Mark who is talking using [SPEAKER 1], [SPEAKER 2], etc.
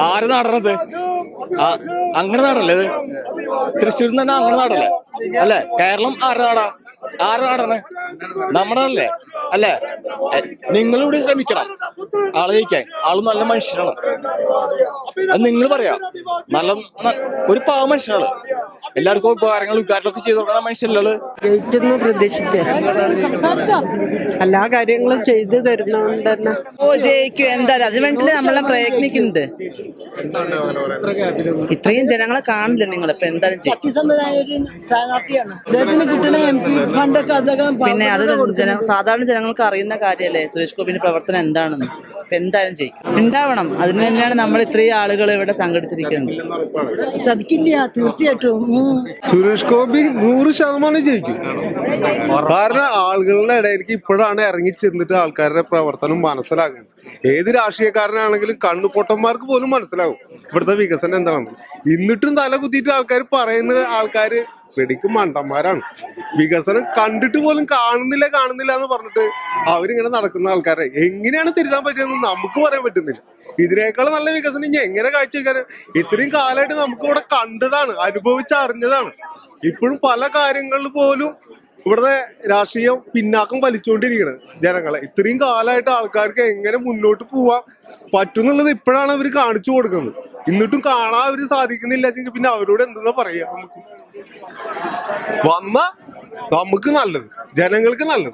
[SPEAKER 1] ആര് നടണത്? അങ്ങനെ നാടല്ലേ ഇത്? തൃശ്ശൂരിൽ തന്നെ അങ്ങനെ നാടല്ലേ? അല്ലെ? കേരളം ആരുടെ നാടാ? ആരുടെ നാടാണ്? നമ്മുടെ നാടല്ലേ? അല്ലെ? നിങ്ങളിവിടെ ശ്രമിക്കണം. ആൾ ജയിക്കാൻ. ആൾ നല്ല മനുഷ്യനാണ്. അത് നിങ്ങൾ പറയാ. നല്ല ഒരു പാവ മനുഷ്യനാണ്. എല്ലാവർക്കും ഉപകാരങ്ങളും ഉദ്ഘാടനമൊക്കെ ചെയ്തു കൊടുക്കണം
[SPEAKER 2] ജയിച്ചെന്ന് പ്രതീക്ഷിക്കുക. എല്ലാ കാര്യങ്ങളും ചെയ്തു തരുന്നതുകൊണ്ട് തന്നെ.
[SPEAKER 3] ഓ ജയിക്കും. എന്തായാലും അതിനു വേണ്ടി നമ്മളെ പ്രയത്നിക്കുന്നത്? ഇത്രയും ജനങ്ങളെ കാണില്ല നിങ്ങൾ ഇപ്പൊ എന്തായാലും പിന്നെ അത് സാധാരണ ജനങ്ങൾക്ക് അറിയുന്ന കാര്യമല്ലേ സുരേഷ് ഗോപിന്റെ പ്രവർത്തനം എന്താണെന്ന്. ഇപ്പൊ എന്തായാലും ചെയ്യും ഉണ്ടാവണം. അതിന് തന്നെയാണ് നമ്മൾ ഇത്രയും ആളുകൾ ഇവിടെ സംഘടിച്ചിരിക്കുന്നത്.
[SPEAKER 4] ചതിക്കില്ല തീർച്ചയായിട്ടും.
[SPEAKER 5] സുരേഷ് ഗോപി നൂറ് ശതമാനം ജയിക്കും. കാരണം ആളുകളുടെ ഇടയിലേക്ക് ഇപ്പോഴാണ് ഇറങ്ങി ചെന്നിട്ട് ആൾക്കാരുടെ പ്രവർത്തനം മനസ്സിലാകുന്നത്. ഏത് രാഷ്ട്രീയക്കാരനാണെങ്കിലും കണ്ണുപൊട്ടന്മാർക്ക് പോലും മനസ്സിലാകും ഇവിടുത്തെ വികസനം എന്താണെന്ന്. എന്നിട്ടും തല കുത്തിയിട്ട് ആൾക്കാർ പറയുന്ന ആൾക്കാര് വെടിക്കും മണ്ടന്മാരാണ്. വികസനം കണ്ടിട്ട് പോലും കാണുന്നില്ല കാണുന്നില്ല എന്ന് പറഞ്ഞിട്ട് അവരിങ്ങനെ നടക്കുന്ന ആൾക്കാരെ എങ്ങനെയാണ് തിരുത്താൻ പറ്റിയതെന്ന് നമുക്ക് പറയാൻ പറ്റുന്നില്ല. ഇതിനേക്കാൾ നല്ല വികസനം ഇനി എങ്ങനെ കാഴ്ചവെക്കാൻ ഇത്രയും കാലമായിട്ട് നമുക്ക് ഇവിടെ കണ്ടതാണ് അനുഭവിച്ചറിഞ്ഞതാണ്. ഇപ്പോഴും പല കാര്യങ്ങളിൽ പോലും ഇവിടുത്തെ രാഷ്ട്രീയം പിന്നാക്കം വലിച്ചുകൊണ്ടിരിക്കുന്നത് ജനങ്ങളെ. ഇത്രയും കാലമായിട്ട് ആൾക്കാർക്ക് എങ്ങനെ മുന്നോട്ട് പോവാൻ പറ്റുന്നുള്ളത് ഇപ്പോഴാണ് അവർ കാണിച്ചു കൊടുക്കുന്നത്. എന്നിട്ടും കാണാൻ അവർ സാധിക്കുന്നില്ല പിന്നെ അവരോട് എന്തെന്നാ പറയാ? നമുക്ക് വന്ന നമുക്ക് നല്ലത് ജനങ്ങൾക്ക് നല്ലത്.